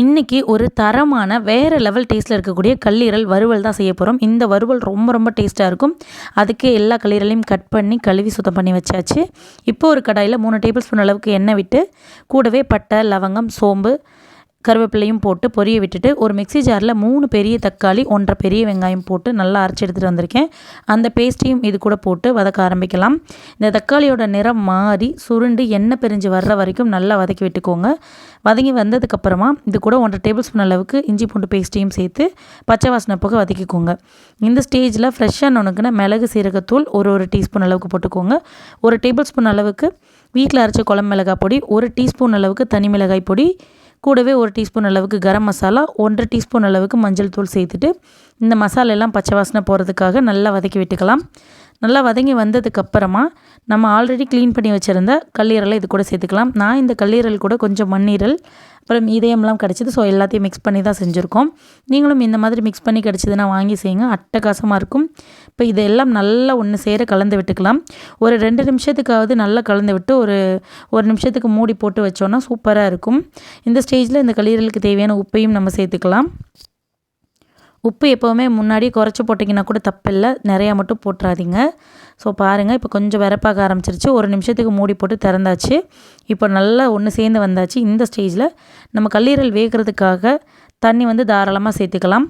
இன்றைக்கி ஒரு தரமான வேறு லெவல் டேஸ்ட்டில் இருக்கக்கூடிய கல்லீரல் வறுவல் தான் செய்ய போகிறோம் இந்த வறுவல் ரொம்ப ரொம்ப டேஸ்ட்டாக இருக்கும். அதுக்கு எல்லா கல்லீரலையும் கட் பண்ணி கழுவி சுத்தம் பண்ணி வச்சாச்சு. இப்போ ஒரு கடாயில் மூணு டேபிள் ஸ்பூன் அளவுக்கு எண்ணெய் விட்டு கூடவே பட்டை லவங்கம் சோம்பு கருவேப்பிலையும் போட்டு பொரிய விட்டுட்டு ஒரு மிக்சி ஜாரில் மூணு பெரிய தக்காளி ஒன்றரை பெரிய வெங்காயம் போட்டு நல்லா அரைச்சி எடுத்துகிட்டு வந்திருக்கேன். அந்த பேஸ்ட்டையும் இது கூட போட்டு வதக்க ஆரம்பிக்கலாம். இந்த தக்காளியோட நிறம் மாறி சுருண்டு எண்ணெய் பிரிஞ்சு வர்ற வரைக்கும் நல்லா வதக்கி விட்டுக்கோங்க. வதங்கி வந்ததுக்கப்புறமா இது கூட ஒன்றரை டேபிள் ஸ்பூன் அளவுக்கு இஞ்சி பூண்டு பேஸ்ட்டையும் சேர்த்து பச்சை வாசனை போக வதக்கிக்கோங்க. இந்த ஸ்டேஜில் ஃப்ரெஷ்ஷாக நுணுக்குன மிளகு சீரகத்தூள் ஒரு ஒரு டீஸ்பூன் அளவுக்கு போட்டுக்கோங்க. ஒரு டேபிள் ஸ்பூன் அளவுக்கு வீட்டில் அரைச்ச குழம்பு மிளகாய் பொடி ஒரு டீஸ்பூன் அளவுக்கு தனி மிளகாய் பொடி கூடவே ஒரு டீஸ்பூன் அளவுக்கு கரம் மசாலா ஒன்றரை டீஸ்பூன் அளவுக்கு மஞ்சள் தூள் சேர்த்துட்டு இந்த மசாலெல்லாம் பச்சை வாசனை போகிறதுக்காக நல்லா வதக்கி விட்டுக்கலாம். நல்லா வதங்கி வந்ததுக்கப்புறமா நம்ம ஆல்ரெடி க்ளீன் பண்ணி வச்சுருந்த கல்லீரலை இது கூட சேர்த்துக்கலாம். நான் இந்த கல்லீரல் கூட கொஞ்சம் மண்ணீரல் அப்புறம் இதயம்லாம் கிடச்சிது ஸோ எல்லாத்தையும் மிக்ஸ் பண்ணி தான் செஞ்சுருக்கோம். நீங்களும் இந்த மாதிரி மிக்ஸ் பண்ணி கிடச்சிதுன்னா வாங்கி செய்யுங்க அட்டகாசமாக இருக்கும். இப்போ இதெல்லாம் நல்லா ஒன்று சேர கலந்து விட்டுக்கலாம். ஒரு ரெண்டு நிமிஷத்துக்காவது நல்லா கலந்து விட்டு ஒரு ஒரு நிமிஷத்துக்கு மூடி போட்டு வச்சோன்னா சூப்பராக இருக்கும். இந்த ஸ்டேஜில் இந்த கல்லீரலுக்கு தேவையான உப்பையும் நம்ம சேர்த்துக்கலாம். உப்பு எப்போவுமே முன்னாடி குறைச்சி போட்டிங்கன்னா கூட தப்பில்லை. நிறையா மட்டும் போட்டுறாதீங்க. ஸோ பாருங்கள் இப்போ கொஞ்சம் விரப்பாக ஆரம்பிச்சிருச்சு. ஒரு நிமிஷத்துக்கு மூடி போட்டு திறந்தாச்சு. இப்போ நல்லா ஒன்று சேர்ந்து வந்தாச்சு. இந்த ஸ்டேஜில் நம்ம கல்லீரல் வேகிறதுக்காக தண்ணி வந்து தாராளமாக சேர்த்துக்கலாம்.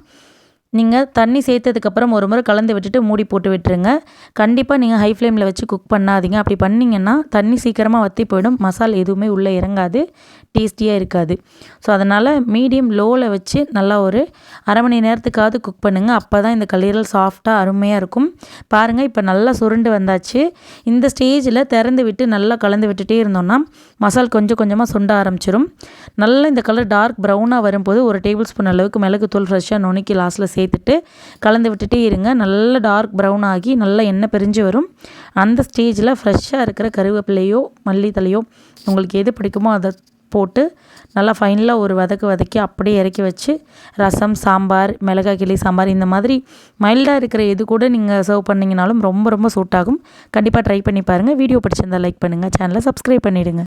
நீங்கள் தண்ணி சேர்த்ததுக்கப்புறம் ஒரு முறை கலந்து விட்டுட்டு மூடி போட்டு விட்டுருங்க. கண்டிப்பாக நீங்கள் ஹை ஃப்ளேமில் வச்சு குக் பண்ணாதீங்க. அப்படி பண்ணிங்கன்னா தண்ணி சீக்கிரமாக வற்றி போயிடும். மசாலா எதுவுமே உள்ளே இறங்காது. டேஸ்டியாக இருக்காது. ஸோ அதனால் மீடியம் லோவில் வச்சு நல்லா ஒரு அரை மணி நேரத்துக்காவது குக் பண்ணுங்கள் அப்போ தான் இந்த கல்லீரல் சாஃப்டாக அருமையாக இருக்கும். பாருங்கள் இப்போ நல்லா சுருண்டு வந்தாச்சு. இந்த ஸ்டேஜில் திறந்து விட்டு நல்லா கலந்து விட்டுட்டே இருந்தோம்னா மசால் கொஞ்சம் கொஞ்சமாக சுண்ட ஆரம்பிச்சிடும் நல்லா இந்த கலர் டார்க் ப்ரௌனாக வரும்போது ஒரு டேபிள் ஸ்பூன் அளவுக்கு மிளகுத்தூள் ஃப்ரெஷ்ஷாக நுணுக்கி லாஸ்ட்டில் சேர்த்துட்டு கலந்து விட்டுட்டே இருங்க. நல்லா டார்க் ப்ரௌன் ஆகி நல்லா எண்ணெய் பிரிஞ்சு வரும். அந்த ஸ்டேஜில் ஃப்ரெஷ்ஷாக இருக்கிற கருவேப்பிலையோ மல்லித்தலையோ உங்களுக்கு எது பிடிக்குமோ அதை போட்டு நல்லா ஃபைனலாக ஒரு வதக்கு வதக்கி அப்படியே இறக்கி வச்சு ரசம் சாம்பார் மிளகாய் கிளி சாம்பார் இந்த மாதிரி மைல்டாக இருக்கிற எது கூட நீங்கள் சர்வ் பண்ணிங்கனாலும் ரொம்ப ரொம்ப சூட்டாகும் கண்டிப்பாக ட்ரை பண்ணி பாருங்கள் வீடியோ பிடிச்சிருந்தால் லைக் பண்ணுங்கள் சேனலை சப்ஸ்கிரைப் பண்ணிவிடுங்க